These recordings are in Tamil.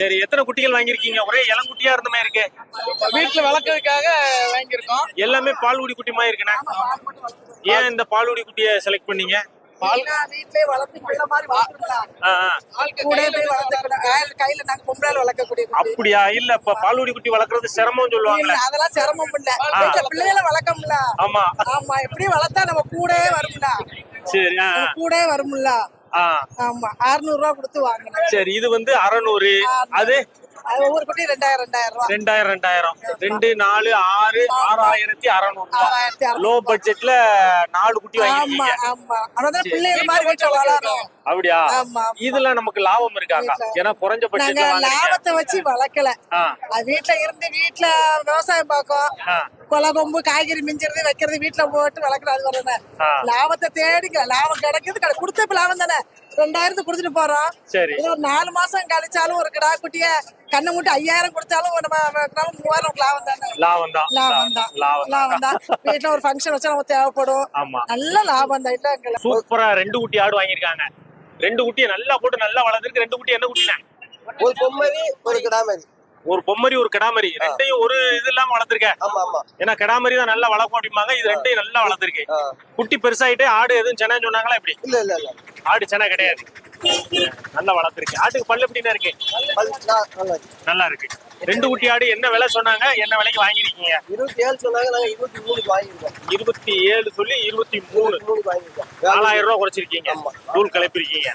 சரி எத்தனை குட்டிகள் வாங்கியிருக்கீங்க? ஒரே இளங்குட்டியா இருந்த மாதிரி இருக்கு. வீட்டுல வளர்க்கறதுக்காக வாங்கியிருக்கோம். எல்லாமே பால்குடி குட்டி மாதிரி இருக்குண்ணே. ஏன் இந்த பால்குடி குட்டியை செலக்ட் பண்ணீங்க. கூட. அப்படியா? இல்ல இப்ப பால்குடி குட்டி வளர்க்கறது சிரமம் சொல்லுவாங்கல்ல இல்ல, அதெல்லாம் சிரமம் இல்ல. வீட்டுல பிள்ளைகளை வளர்க்கமுல்ல. ஆமா. ஆமா எப்படியும் வளர்த்தா நம்ம கூடவே வரும்ல. சரி கூடவே வரும்ல. ஆமா 600 ரூபா கொடுத்து வாங்கணும் சரி இது வந்து அறநூறு. அது ஒவ்வொரு குட்டி ரெண்டாயிரம் ரெண்டாயிரம் ரெண்டாயிரம் ரெண்டாயிரம். ரெண்டு நாலு ஆறு ஆறாயிரத்தி அறநூறு லோ பட்ஜெட்ல நாலு குட்டி வளரும் அப்படியா? ஆமா இதுல நமக்கு லாபம் இருக்காக்கா ஏன்னா குறைஞ்ச வாங்குறீங்க. லாபத்தை வச்சு வளர்க்கல. வீட்டுல இருந்து வீட்டுல விவசாயம் பார்க்கும். கொலை கொம்பு காய்கறி மிஞ்சிறது வைக்கிறது வீட்டுல போட்டு வளர்க்குறது அது வரணும் ஆ. லாபத்தை தேடிக்க லாபம் கிடைக்குது கிடை- கொடுத்த இப்ப லாபம் தானே? ரெண்டாயிரத்து கொடுத்துட்டு போறோம். சரி. இது ஒரு நாலு மாசம் கழிச்சாலும் ஒரு கிடா குட்டிய கண்ணை மூட்டி ஐயாயிரம் கொடுத்தாலும் நம்ம மூவாயிரம் லாபம் தானே? லாபம் தான். லாபம் தான். லாபம் லாபம் தான். வீட்டுல ஒரு ஃபங்க்ஷன் வச்சா நமக்கு தேவைப்படும். நல்ல லாபம் தான். இல்ல சூப்பரா ரெண்டு குட்டி ஆடு வாங்கியிருக்காங்க. ரெண்டு குட்டியை நல்லா போட்டு நல்லா வளர்ந்துருக்கு ரெண்டு குட்டி என்ன குட்டினா ஒரு பொம்மரி ஒரு கிடாமரி ஒரு பொம்மரி ஒரு கிடாமரி. ரெண்டையும் ஒரு இது இல்லாம வளர்த்துருக்க ஆமா ஆமா. ஏன்னா கிடாமரி தான் நல்லா வளர்க்கும் அப்படிம்பாங்க. இது ரெண்டையும் நல்லா வளர்த்துருக்கு ஆ. குட்டி பெருசாயிட்டு ஆடு எதுவும் சென்னை சொன்னாங்களா எப்படி? இல்ல இல்ல இல்ல. ஆடு சென்னை கிடையாது. நல்லா வளர்த்துருக்கு. ஆட்டுக்கு பல்லு எப்படின்னா இருக்கு? நல்லா இருக்கு. ரெண்டு குட்டி ஆடு என்ன விலை சொன்னாங்க? என்ன விலைக்கு வாங்கிருக்கீங்க இருபத்தி ஏழு சொன்னாங்க நாங்க இருபத்தி மூணுக்கு வாங்கியிருக்கோம். இருபத்தி ஏழு சொல்லி இருபத்தி மூணு. நாலாயிரம் ரூபாய் குறைச்சிருக்கீங்க. தூள் கிளப்பிருக்கீங்க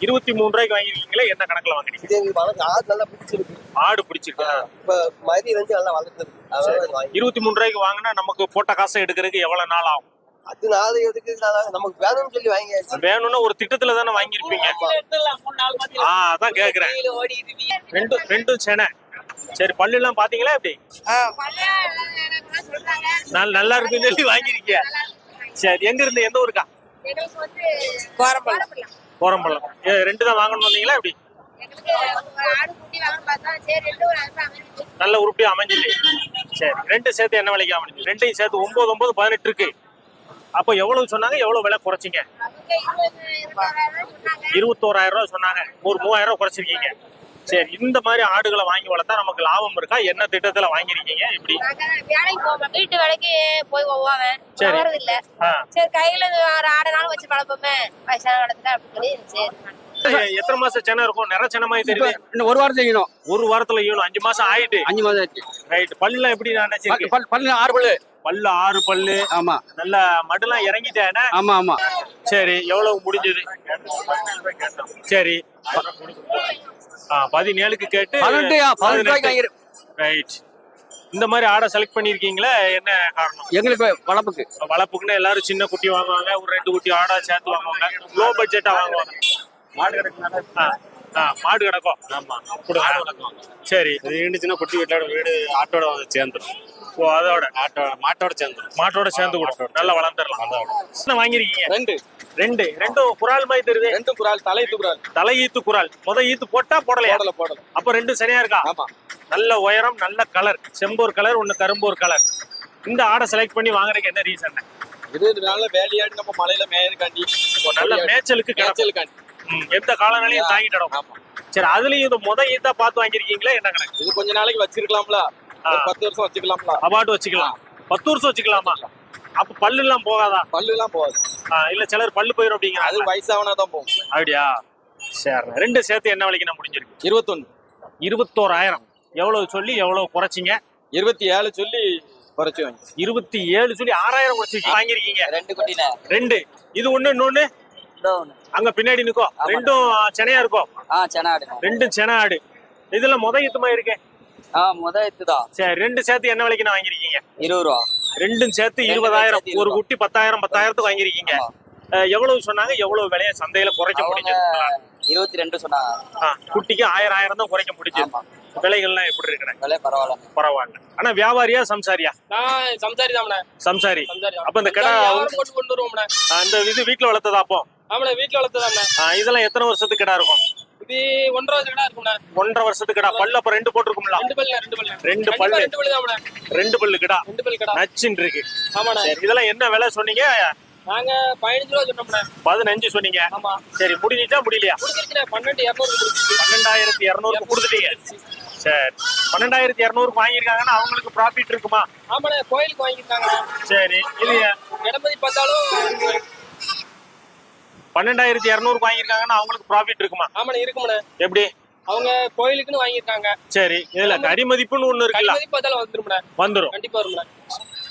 இருபத்தி மூணு ரூபாய்க்கு வாங்கிருக்கீங்களா என்ன கணக்குல ஆடு நல்லா பிடிச்சிருக்கு. ஆடு பிடிச்சிருக்கு. இப்ப மதி வந்து நல்லா வளர்ந்துருக்கு வாங்கி இருபத்தி மூணு ரூபாய்க்கு வாங்கினா நமக்கு போட்ட காசை எடுக்கிறதுக்கு எவ்வளவு நாள் ஆகும்? அது நாலு எதுக்கு நான் நமக்கு வேணும்னு சொல்லி வாங்கியாச்சு. வேணும்னா ஒரு திட்டத்துல தானே வாங்கியிருப்பீங்க. ஆ அதான் கேக்குறேன். ரெண்டும் ரெண்டும் செனை. சரி பல்லு எல்லாம் பாத்தீங்களா எப்படி? நல்ல நல்லா இருக்குன்னு சொல்லி வாங்கிருக்கீங்க சரி எங்க இருந்து எந்த ஊருக்கா? கோரம்பள்ளம். ஏ, ரெண்டு தான் வாங்கணும் வந்தீங்களா எப்படி? நல்ல உருப்படியா அமைஞ்சிச்சு சரி ரெண்டு சேர்த்து என்ன விலைக்கு அமைஞ்சு ரெண்டையும் சேர்த்து ஒன்பது ஒன்பது பதினெட்டு இருக்கு. அப்போ எவ்வளவு சொன்னாங்க? எவ்வளவு விலை குறைச்சிங்க? இருபத்தோராயிரம் ரூபாய் சொன்னாங்க. ஒரு மூவாயிரம் ரூபாய் குறைச்சிருக்கீங்க. சரி இந்த மாதிரி ஆடுகளை வாங்கி வளர்த்தா நமக்கு லாபம் இருக்கா? என்ன திட்டத்துல வாங்கிருக்கீங்க இப்படி வேலைக்கு வீட்டு வேலைக்கு போய் போவாவேன் சரி. இல்ல. சரி கையில ஆடனாலும் வச்சு பழப்போமே. வயசான காலத்துல அப்படின்னு சொல்லி சரி. எத்தனை மாசம் சென்னை இருக்கும்? நிற சென்ன மாதிரி தெரியுது. இன்னும் ஒரு வாரம் செய்யணும் ஒரு வாரத்துல ஈவனும் அஞ்சு மாசம் ஆயிட்டு. அஞ்சு மாதம் ஆச்சு ரைட் பல்லுலாம் எப்படி நான் பல்- பல்- பல்லு ஆறு பல்லு. பல்லு ஆறு பல்லு. ஆமா. நல்ல மடுலாம் இறங்கிட்டேன ஆமா ஆமா. சரி எவ்வளவு முடிஞ்சது? சரி. பதினேழுக்கு கேட்டு பதினெட்டு ரைட் இந்த மாதிரி ஆடை செலக்ட் பண்ணிருக்கீங்களா? என்ன காரணம்? எங்களுக்கு வளர்ப்புக்கு. வளர்ப்புக்குன்னு எல்லாரும் சின்ன குட்டி வாங்குவாங்க ஒரு ரெண்டு குட்டி ஆடா சேர்த்து வாங்குவாங்க. லோ பட்ஜெட்டா வாங்குவாங்க. மாடு கிடக்கும் மாடு கிடக்கும். ஆமா. சரி. இது இருந்துச்சுன்னா குட்டி வீட்டோட வீடு ஆட்டோட வந்து சேர்ந்துடும் ஓ அதோட. ஆட்டோ மாட்டோட சேர்ந்துடும் மாட்டோட சேர்ந்து கூட நல்லா வளர்ந்துடலாம். என்ன வாங்கிருக்கீங்க ரெண்டு. ரெண்டு. ரெண்டும் குரால் மாதிரி தெரியுது. ரெண்டு குரால் தலை குரால் தலை ஈத்து குரால் முத ஈத்து போட்டா போடலையா? போடல போடல. அப்ப ரெண்டும் சரியா இருக்கா? ஆமா. நல்ல உயரம் நல்ல கலர் செம்போர் கலர் ஒன்னு கரும்போர் கலர் இந்த ஆடை செலக்ட் பண்ணி வாங்குறதுக்கு என்ன ரீசன் இது நல்ல வேலையாடி நம்ம மலையில மேயதுக்காண்டி நல்ல மேய்ச்சலுக்கு மேய்ச்சலுக்காண்டி எந்த காலநிலையும் தாங்கிட்டோம் சரி அதுலயும் இது முத ஈத்தா பார்த்து வாங்கிருக்கீங்களா என்ன கணக்கு? இது கொஞ்ச நாளைக்கு வச்சிருக்கலாம்ல. பத்து வருஷம் வச்சுக்கலாம்ல அவார்டு வச்சுக்கலாம். பத்து வருஷம் வச்சுக்கலாமா? அப்ப பல்லு எல்லாம் போகாதா? பல்லு எல்லாம் போகாது இல்ல சிலர் பல்லு போயிடும் அது அப்படிங்கிறாங்க வயசாவனா தான் போகும். அப்படியா? சரி ரெண்டு சேர்த்து என்ன விலைக்கு நான் முடிஞ்சிருக்கு? இருபத்தொன்னு. இருபத்தோராயிரம். எவ்வளவு சொல்லி எவ்வளவு குறைச்சிங்க? இருபத்தி ஏழு சொல்லி குறைச்சி வாங்கி இருபத்தி ஏழு சொல்லி ஆறாயிரம் குறைச்சிருக்கீங்க வாங்கிருக்கீங்க ரெண்டு குட்டினே ரெண்டு. இது ஒண்ணு இன்னொன்னு? அங்க பின்னாடி நிக்கோ. ரெண்டும் சென்னையா இருக்கும் ஆ சென்னாடு ரெண்டும் சென ஆடு. இதுல முத யுத்தமா இருக்கு? ஆ முத இதுதான் சரி ரெண்டு சேர்த்து என்ன விலைக்கு நான் வாங்கிருக்கீங்க இருபது ரூபா ரெண்டும் சேர்த்து இருபதாயிரம் ஒரு. குட்டி பத்தாயிரம் பத்தாயிரத்துக்கு வாங்கிருக்கீங்க எவ்வளவு சொன்னாங்க? எவ்வளவு விலைய சந்தையில குறைக்க முடிஞ்சது? உங்களால? இருபத்தி ரெண்டு சொன்னாங்க குட்டிக்கு ஆயிரம் ஆயிரம் தான் குறைக்க முடிஞ்சது. விலைகள்லாம் எப்படி இருக்கிறேன் விலை பரவாயில்ல. பரவாயில்ல. ஆனா வியாபாரியா சம்சாரியா? நான் சம்சாரி. தாமண்ணே சம்சாரி சம்சாரி அப்ப இந்த கடை கொண்டு வருவோம்ண்ணே. அந்த இது வீட்டுல வளர்த்ததா அப்போ? ஆமாண்ணே வீட்டுல வளர்த்ததாம்ண்ணே ஆ, இதெல்லாம் எத்தனை வருஷத்துக்கு கடை இருக்கும்? இது ஒன்றரை வருஷம் கடை இருக்கும்ண்ணே ஒன்றரை வருஷத்துக்கு கடை. பல்லு அப்ப ரெண்டு போட்டிருக்கும்ல? ரெண்டு பல்லு ரெண்டு பல்லு. ரெண்டு பல்லு. ரெண்டு பல்லு தாமண்ணே ரெண்டு பல்லு கடா. ரெண்டு பல்லு கடை. நச்சுன்னு இருக்கு. ஆமாண்ணே. இதெல்லாம் என்ன விலை சொன்னீங்க? நாங்க பதினஞ்சு ரூபா சொன்னோம்ண்ணே பதினஞ்சு சொன்னீங்க. ஆமா. சரி முடிஞ்சிச்சா முடியலையா? முடிஞ்சிருச்சுண்ணே. பன்னெண்டு இரநூறு பன்னெண்டாயிரத்தி இரநூறுக்கு கொடுத்துட்டீங்க. சரி. பன்னெண்டாயிரத்தி இரநூறுக்கு வாங்கியிருக்காங்கன்னா அவங்களுக்கு ப்ராஃபிட் இருக்குமா? ஆமாண்ணே கோயிலுக்கு வாங்கியிருக்காங்க சரி இது இடமதி பார்த்தாலும் பன்னெண்டாயிரத்தி இரநூறுக்கு வாங்கியிருக்காங்கன்னா அவங்களுக்கு ப்ராஃபிட் இருக்குமா? ஆமாண்ணே இருக்குமாண்ணே. எப்படி? அவங்க கோயிலுக்குன்னு வாங்கியிருக்காங்க. சரி இதுல கறி மதிப்புன்னு ஒண்ணு இருக்குல்ல? கடிமதி பார்த்தாலும் வந்துரும்ண்ணே. வந்துரும். கண்டிப்பா வரும்ண்ணே.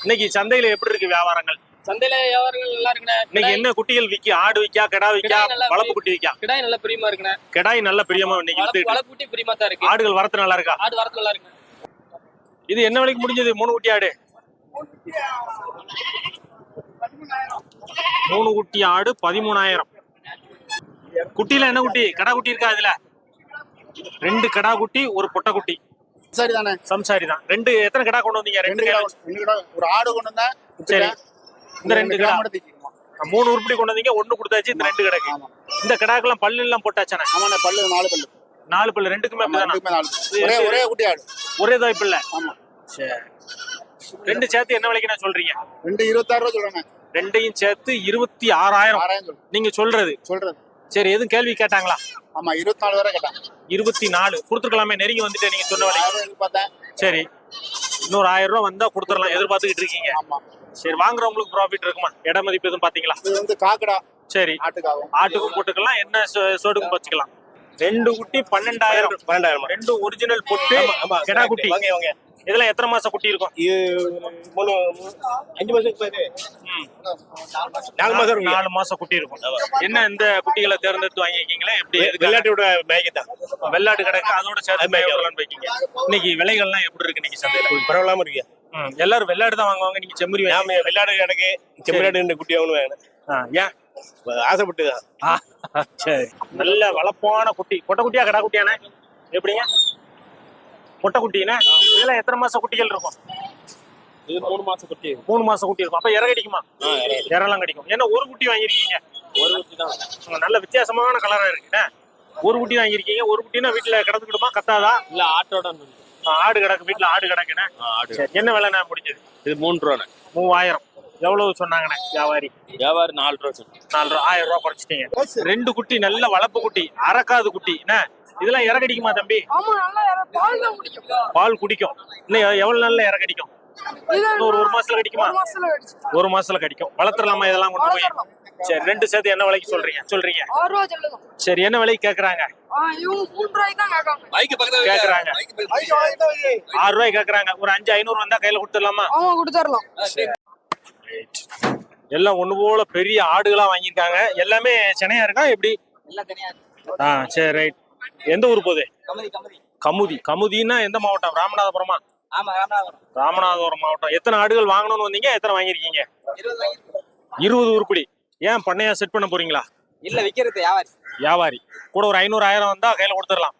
இன்னைக்கு சந்தையில எப்படி இருக்கு வியாபாரங்கள்? சந்தையில வியாபாரங்கள் நல்லா இருக்குண்ணே. இன்னைக்கு என்ன குட்டிகள் விக்கி ஆடு விக்கா கிடா விக்கா வளப்பு குட்டி விக்கா? கிடாய் நல்ல பிரியமா இருக்குண்ணே. கிடாய் நல்ல பிரியமா இன்னைக்கு வளப்பு குட்டி பிரியமா தான் இருக்கு. ஆடுகள் வரத்து நல்லா இருக்கா? ஆடு வரத்து நல்லா இருக்குண்ணே. இது என்ன விலைக்கு முடிஞ்சது? மூணு குட்டி ஆடு. மூணு குட்டி ஆடு பதிமூணாயிரம். குட்டியில என்ன குட்டி? கடா குட்டி இருக்கா இதுல? ரெண்டு கடா குட்டி ஒரு பொட்டை குட்டி. சரிதானே சம்சாரி தான் ரெண்டு எத்தனை கடா கொண்டு வந்தீங்க? ரெண்டு கடா ரெண்டு கிலோ ஒரு ஆடு கொண்டு வந்தேன் சரி. இந்த ரெண்டு கடா மூணு உருப்படி கொண்டு வந்தீங்க ஒண்ணு கொடுத்தாச்சு இந்த ரெண்டு கடைக்கு. இந்த கடாக்கெல்லாம் பல்லு எல்லாம் போட்டாச்சானே ஆமாண்ணே பல்லு நாலு பல்லு. நாலு பல்லு ரெண்டுக்குமே ஒரே ஒரே குட்டி ஆடு. ஒரே தாய்ப்பு இல்ல ஆமா. சரி. ரெண்டு சேர்த்து என்ன விலைக்கு நான் சொல்றீங்க? ரெண்டு இருபத்தாறு ரூபா சொல்றேன் ரெண்டையும் சேர்த்து இருபத்தி ஆறாயிரம். நீங்க சொல்றது. சொல்றது. சரி எதுவும் கேள்வி கேட்டாங்களா? ஆமா இருபத்தி நாலு வரை கேட்டாங்க. இருபத்தி நாலு. கொடுத்துருக்கலாமே நெருங்கி வந்துட்டு நீங்க சொன்ன விலைக்கு. பார்த்தேன் சரி இன்னொரு ஆயிரம் ரூபாய் வந்தா கொடுத்துடலாம் எதிர்பார்த்துக்கிட்டு இருக்கீங்க. ஆமா. சரி வாங்குறவங்களுக்கு ப்ராஃபிட் இருக்குமா? இட மதிப்பு எதுவும் பாத்தீங்களா இது வந்து காக்கடா. சரி. ஆட்டுக்காகும் ஆட்டுக்கும் போட்டுக்கலாம் என்ன சோ- சோடுக்கும் வச்சுக்கலாம். ரெண்டு குட்டி பன்னெண்டாயிரம். பன்னெண்டாயிரம்? ரெண்டு ஒரிஜினல் பொட்டு கிடா குட்டி. வாங்க வாங்க. இதெல்லாம் எத்தனை மாசம் குட்டி இருக்கும் இது மூணு அஞ்சு மாசம். நாலு மாசம். நாலு மாசம் குட்டி இருக்கும் என்ன இந்த குட்டிகளை தேர்ந்தெடுத்து வாங்கியிருக்கீங்களா? எப்படி? விளையாட்டோட மேய்க்கு தான். வெள்ளாட்டு கிடக்கு அதோட சேர்த்து அது மேய்க்க மேய்க்கலாம்னு வைக்கீங்க இன்னைக்கு விலைகள்லாம் எப்படி இருக்கு இன்னைக்கு சந்தையில? பரவாயில்லாம இருக்கு. எல்லாரும் வெள்ளாடு தான் வாங்குவாங்க. நீங்க செம்மறி நாம விளையாடு எனக்கு செம்மறியாடு குட்டி ஆகணும் வேணும். ஆ, ஏன்? ஆசைப்பட்டு தான். ஆ, சரி. நல்ல வளப்பான குட்டி. பொட்டை குட்டியா கடா குட்டியானே எப்படிங்க? பொட்டை குட்டினா? இதெல்லாம் எத்தனை மாசம் குட்டிகள் இருக்கும்? இது மூணு மாசம் குட்டி. மூணு மாசம் குட்டி இருக்கும். அப்ப இற கடிக்குமா? இறலாம் கடிக்கும். ஏன்னா ஒரு குட்டி வாங்கியிருக்கீங்க? ஒரு குட்டி தான். நல்ல வித்தியாசமான கலரா இருக்குண்ணே ஒரு குட்டி வாங்கியிருக்கீங்க. ஒரு குட்டினா வீட்டுல கிடந்துக்கிடுமா? கத்தாதா? இல்ல ஆட்டோட ஆடு கிடக்கு வீட்டுல ஆடு கிடக்குண்ணே என்ன? விலைண்ணே முடிஞ்சது? இது மூணு ரூபாண்ணே மூவாயிரம். எவ்வளவு சொன்னாங்கண்ணே வியாபாரி? வியாபாரம் நாலு ரூபா நாலு ரூபா ஆயிரம் ரூபா குறைச்சிட்டீங்க. ரெண்டு குட்டி நல்ல வளர்ப்பு குட்டி அரக்காது குட்டி என்ன? இதெல்லாம் இற கடிக்குமா தம்பி? ஆமா நல்லா இற- பால் தான் குடிக்கும். பால் குடிக்கும். இன்னும் எவ்- எவ்வளவு நாள்ல இற கடிக்கும் இது இன்னும் ஒரு ஒரு மாசத்துல கடிக்குமா? ஒரு மாசத்துல கடிக்கும். வளர்த்துடலாமா இதெல்லாம் கொண்டு போய். சரி ரெண்டு சேர்த்து என்ன விலைக்கு சொல்றீங்க? சொல்றீங்க. சரி என்ன விலைக்கு கேக்குறாங்க? கேக்குறாங்க. ஆறு ரூபாய் கேக்குறாங்க. ஒரு அஞ்சு ஐநூறு வந்தா கையில கொடுத்துடலாமா? கொடுத்துடலாம். எல்லாம் ஒண்ணு போல பெரிய ஆடுகளா வாங்கியிருக்காங்க. எல்லாமே சென்னையா இருக்கா? எப்படி? எல்லாம் தனியா இருக்கு. ஆ சரி ரைட் எந்த ஊர் போகுது? கமதி கமதி. கமுதி. கமுதின்னா எந்த மாவட்டம்? ராமநாதபுரமா? ராமநாதபுரம். மாவட்டம். எத்தனை ஆடுகள் வாங்கணும்னு வந்தீங்க? எத்தனை வாங்கியிருக்கீங்க? இருபது உருப்படி. ஏன் பண்ணையா செட் பண்ண போறீங்களா? இல்ல விக்கிறது வியாபாரி. வியாபாரி. கூட ஒரு ஐநூறு ஆயிரம் வந்தா கையில கொடுத்துடலாம்.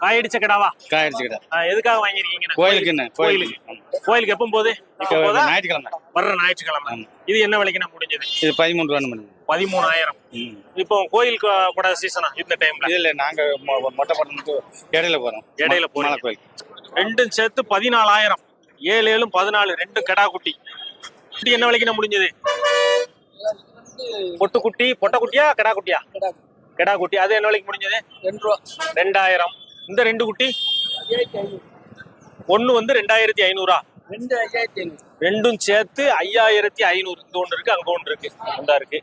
காயடிச்ச கிடாவா காயடிச்சுக்கிட்ட ஆ, எதுக்காக வாங்கியிருக்கீங்க கோயிலுக்குன்னு கோயிலுக்கு கோயிலுக்கு. எப்போ போகுது இப்போ போதா ஞாயிற்றுக்கிழமை. வர்ற ஞாயிற்றுக்கிழமை. இது என்ன விலைக்கு நான் முடிஞ்சது? இது பதிமூணு ரூபா பண்ணி பதிமூணாயிரம். இப்போ கோயிலுக்கு கூட சீசனா இந்த டைம்ல இதுல நாங்க மொ- மொட்டை பட்டணத்து இடையில போறோம். இடையில போறீங்க. மலை கோயில் ரெண்டும் சேர்த்து பதினாலாயிரம். ஏழு ஏழும் பதினாலு ரெண்டு கடா குட்டி. குட்டி என்ன விலைக்கு நான் முடிஞ்சது? பொட்டு குட்டி பொட்டை குட்டியா? கடா குட்டியா கடா குட்டி. அது என்ன விலைக்கு முடிஞ்சது? ரெண்டு ரூபா. ரெண்டாயிரம். இந்த ரெண்டு குட்டி? ஒண்ணு வந்து ரெண்டாயிரத்தி ஐநூறா? ரெண்டும் சேர்த்து ஐயாயிரத்தி ஐநூறு. இங்க ஒன்று இருக்கு அங்க ஒன்று இருக்கு. இந்த இருக்கு.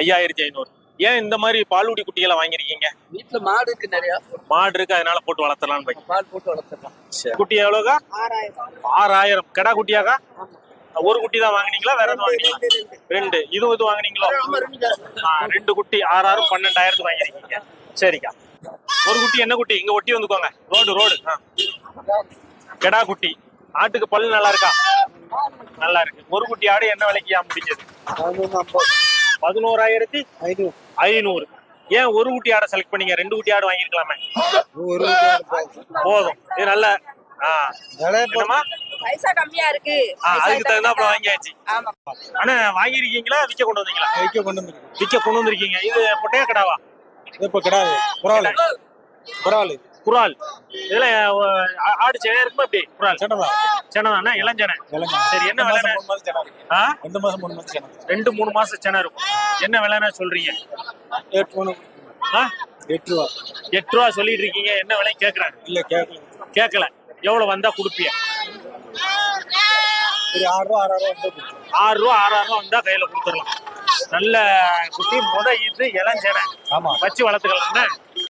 ஐயாயிரத்தி ஐநூறு. ஏன் இந்த மாதிரி பால்குடி குட்டிகளை வாங்கியிருக்கீங்க? வீட்டுல மாடு இருக்கு நிறைய. மாடு இருக்கு அதனால போட்டு வளர்த்தலாம்னு வைக்க பால் போட்டு வளர்த்துக்கலாம் குட்டி எவ்வளோக்கா? ஆறாயிரம். கடா குட்டியாக்கா? ஒரு குட்டி தான் வாங்குனீங்களா? வேற எதுவும் வாங்குனீங்களா? ரெண்டு இது இது வாங்குனீங்களோ? ரெண்டு. குட்டி ஆறாயிரம் பன்னெண்டாயிரத்து வாங்கிருக்கீங்க சரிக்கா. ஒரு குட்டி என்ன குட்டி? இங்க ஒட்டி வந்துக்கோங்க. Road road. கெடா குட்டி. ஆட்டுக்கு பல் நல்லா இருக்கா நல்லா இருக்கு ஒரு குட்டி ஆடு என்ன விலைக்கு முடிஞ்சது? பதினோராயிரத்தி ஐநூறு. ஏன் ஒரு குட்டி ஆடை செலக்ட் பண்ணீங்க? ரெண்டு குட்டி ஆடு வாங்கிருக்கலாமே போதும். இது நல்ல பைசா கம்மியா இருக்கு. அதுக்கு தகுந்தாப்புல வாங்கியாச்சு. ஆமா. அண்ணா வாங்கியிருக்கீங்களா? விற்க கொண்டு வந்தீங்களா? வைக்க கொண்டு வந்துருக்கு விற்க கொண்டு வந்திருக்கீங்க. இது பொட்டையா கடாவா? இப்போ கிடாது. பரவாயில்ல குரால். இதுல ஆடு சென்னை இருக்குமா இப்படி? குரால். சென்னதான்? சென்னை தானே இளஞ்சனை. சரி என்ன சென்னை ஆ? ரெண்டு மாதம் மூணு மாதம் சென்னை ரெண்டு மூணு மாசம் சென்னை இருக்கும். என்ன விலைன்னு சொல்றீங்க? எட்டு மூணு எட்டு ரூபா. எட்டு ரூபா சொல்லிட்டு இருக்கீங்க. என்ன விலை கேக்குறாங்க இல்லை கேட்கல கேட்கல எவ்வளவு வந்தா கொடுப்பீங்க சரி ஆறு ரூபா ஆறு ரூபா. ஆறு ரூபா ஆறாயிரம் ரூபா வந்தா கையில கொடுத்துடலாம். நல்ல குட்டி முத இது இளஞ்சனை. ஆமா. வச்சு வளர்த்துக்கலாம்?